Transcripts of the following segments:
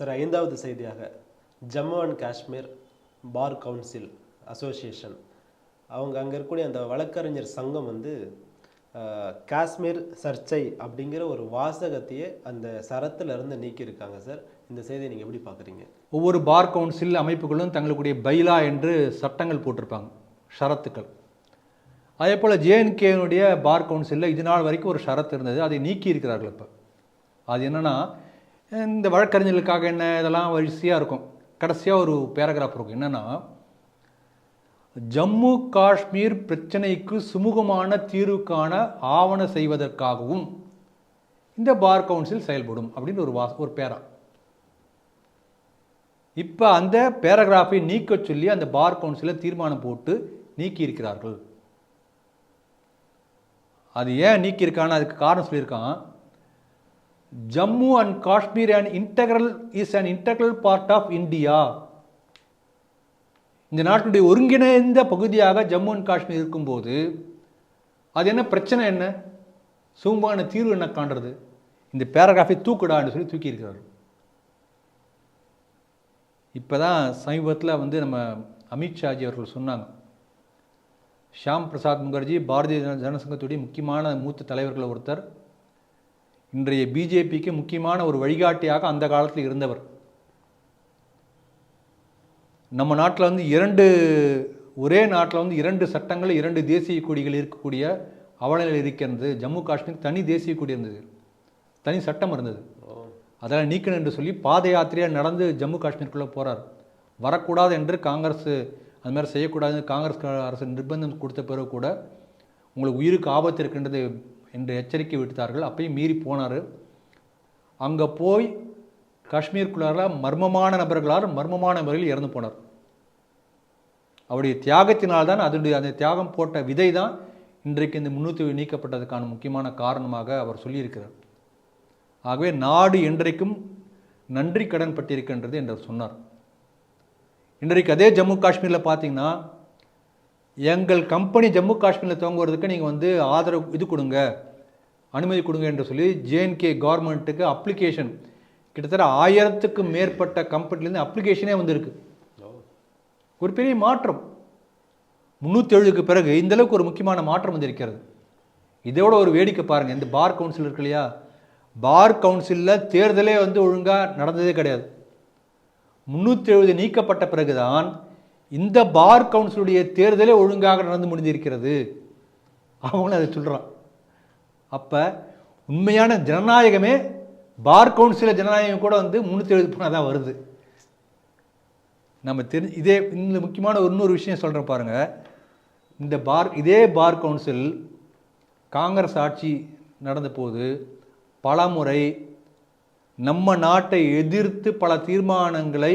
Sir ஐந்தாவது செய்தியாக Jammu and Kashmir bar council association. அவங்க அங்கே இருக்கக்கூடிய அந்த வழக்கறிஞர் சங்கம் வந்து காஷ்மீர் சர்ச்சை அப்படிங்கிற ஒரு வாசகத்தையே அந்த சரத்துல இருந்து நீக்கியிருக்காங்க சார். இந்த செய்தியை நீங்கள் எப்படி பார்க்குறீங்க ஒவ்வொரு பார் கவுன்சில் அமைப்புகளும் தங்களுடைய பைலா என்று சட்டங்கள் போட்டிருப்பாங்க ஷரத்துக்கள். அதே போல் ஜேஎன்கேனுடைய பார் கவுன்சிலில் இது நாள் வரைக்கும் ஒரு ஷரத்து இருந்தது. அதை நீக்கி இருக்கிறார்கள் இப்போ. அது என்னென்னா இந்த வழக்கறிஞர்களுக்காக என்ன இதெல்லாம் வரிசையாக இருக்கும். கடைசியாக ஒரு பேராகிராஃப் இருக்கும். என்னென்னா ஜம்மு காஷ்மீர் பிரச்சனைக்கு சுமூகமான தீர்வுக்கான ஆவண செய்வதற்காகவும் இந்த பார் கவுன்சில் செயல்படும் அப்படின்னு ஒரு வா ஒரு பேரா. இப்போ அந்த பேராகிராஃபை நீக்க சொல்லி அந்த பார் கவுன்சிலில் தீர்மானம் போட்டு நீக்கி இருக்கிறார்கள் அது ஏன் நீக்கியிருக்கான்னு அதுக்கு காரணம் சொல்லியிருக்கான். Jammu and Kashmir and integral is and integral part of India இந்த நாட்டினுடைய ஒருங்கிணைந்த பகுதியாக ஜம்மு அண்ட் காஷ்மீர் இருக்கும்போது அது என்ன பிரச்சனை என்ன? சுமமான தீர்வு என்ன காண்றது? இந்த பேராகிராஃபை தூக்குடான்னு சொல்லி தூக்கியிருக்கிறார் இப்போ தான் சமீபத்தில் வந்து நம்ம அமித்ஷாஜி அவர்கள் சொன்னாங்க. ஷியாம் பிரசாத் முகர்ஜி பாரதிய ஜன- ஜனசங்கத்துடைய முக்கியமான மூத்த தலைவர்களை ஒருத்தர். இன்றைய பிஜேபிக்கு முக்கியமான ஒரு வழிகாட்டியாக அந்த காலத்தில் இருந்தவர். நம்ம நாட்டில் வந்து இரண்டு ஒரே நாட்டில் வந்து இரண்டு சட்டங்கள் இரண்டு தேசிய கொடிகள் இருக்கக்கூடிய அவலநிலை இருக்கிறது ஜம்மு காஷ்மீர் தனி தேசிய கொடி இருந்தது. தனி சட்டம் இருந்தது. அதெல்லாம் நீக்கணும் என்று சொல்லி பாத யாத்திரையாக நடந்து ஜம்மு காஷ்மீருக்குள்ளே போகிறார் வரக்கூடாது என்று காங்கிரஸ் அது மாதிரி செய்யக்கூடாது காங்கிரஸ் அரசு நிர்பந்தம் கொடுத்த பிறகு கூட உங்களுக்கு உயிருக்கு ஆபத்து இருக்கின்றது என்று எச்சரிக்கை விடுத்தார்கள். அப்பயும் மீறி போனார். அங்கே போய் காஷ்மீருக்குள்ளார மர்மமான நபர்களால் மர்மமான முறையில் இறந்து போனார். அவருடைய தியாகத்தினால் தான் அதனுடைய அந்த தியாகம் போட்ட விதை தான் இன்றைக்கு இந்த முன்னூற்றி நீக்கப்பட்டதுக்கான முக்கியமான காரணமாக அவர் சொல்லியிருக்கிறார். ஆகவே நாடு என்றைக்கும் நன்றி கடன் பட்டிருக்கின்றது என்று அவர் சொன்னார். இன்றைக்கு அதே ஜம்மு காஷ்மீரில் பார்த்தீங்கன்னா எங்கள் கம்பெனி ஜம்மு காஷ்மீரில் துவங்குவதற்கு நீங்கள் வந்து ஆதரவு இது கொடுங்க அனுமதி கொடுங்க என்று சொல்லி ஜேஎன்கே கவர்மெண்ட்டுக்கு அப்ளிகேஷன் கிட்டத்தட்ட ஆயிரத்துக்கும் மேற்பட்ட கம்பெனிலேருந்து அப்ளிகேஷனே வந்திருக்கு. ஒரு பெரிய மாற்றம். முந்நூற்றி எழுதுக்கு பிறகு இந்தளவுக்கு ஒரு முக்கியமான மாற்றம் வந்திருக்கிறது. இதோட ஒரு வேடிக்கை பாருங்கள் இந்த பார் கவுன்சில் இருக்கு இல்லையா? பார் கவுன்சிலில் தேர்தலே வந்து ஒழுங்காக நடந்ததே கிடையாது. முந்நூற்றி எழுபது நீக்கப்பட்ட பிறகுதான் இந்த பார் கவுன்சிலுடைய தேர்தலே ஒழுங்காக நடந்து முடிந்திருக்கிறது. அவங்களும் அதை சொல்கிறான் அப்போ உண்மையான ஜனநாயகமே பார் கவுன்சில ஜனநாயகம் கூட வந்து முந்நூற்றி எழுபது போனால் தான் வருது. நம்ம தெரி இதே இந்த முக்கியமான ஒரு இன்னொரு விஷயம் சொல்கிறேன் பாருங்கள் இந்த பார் இதே பார் கவுன்சில் காங்கிரஸ் ஆட்சி நடந்தபோது பலமுறை நம்ம நாட்டை எதிர்த்து பல தீர்மானங்களை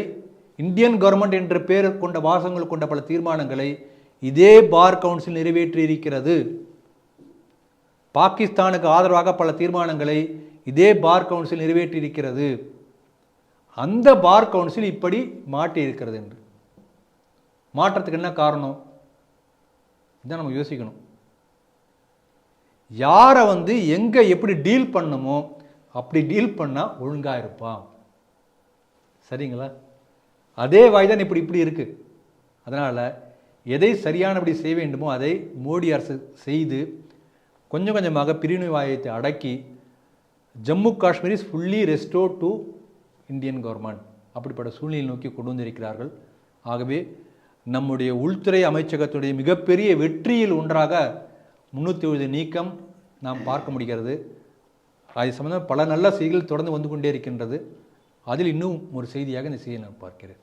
இந்தியன் கவர்மெண்ட் என்ற பெயர் கொண்ட வாசங்கள் கொண்ட பல தீர்மானங்களை இதே பார் கவுன்சில் நிறைவேற்றி இருக்கிறது பாகிஸ்தானுக்கு ஆதரவாக பல தீர்மானங்களை இதே பார் கவுன்சில் நிறைவேற்றி இருக்கிறது அந்த பார் கவுன்சில் இப்படி மாட்டி இருக்கிறது என்று. மாற்றத்துக்கு என்ன காரணம்? இதான் நம்ம யோசிக்கணும். யாரை வந்து எங்கே எப்படி டீல் பண்ணுமோ அப்படி டீல் பண்ணால் ஒழுங்காக இருப்பான். சரிங்களா? அதே வாய்தான் இப்படி இப்படி இருக்குது அதனால் எதை சரியானபடி செய்ய வேண்டுமோ அதை மோடி அரசு செய்து கொஞ்சம் கொஞ்சமாக பிரிவினைவாயத்தை அடக்கி Jammu Kashmir is fully restore to Indian government அப்படிப்பட்ட சூழ்நிலை நோக்கி கொண்டு வந்திருக்கிறார்கள். ஆகவே நம்முடைய உள்துறை அமைச்சகத்துடைய மிகப்பெரிய வெற்றியில் ஒன்றாக முன்னூற்றி எழுபது நீக்கம் நாம் பார்க்க முடிகிறது. அது சம்பந்தம் பல நல்ல செய்திகள் தொடர்ந்து வந்து கொண்டே இருக்கின்றது. அதில் இன்னும் ஒரு செய்தியாக இந்த செய்தியை நான் பார்க்கிறேன்.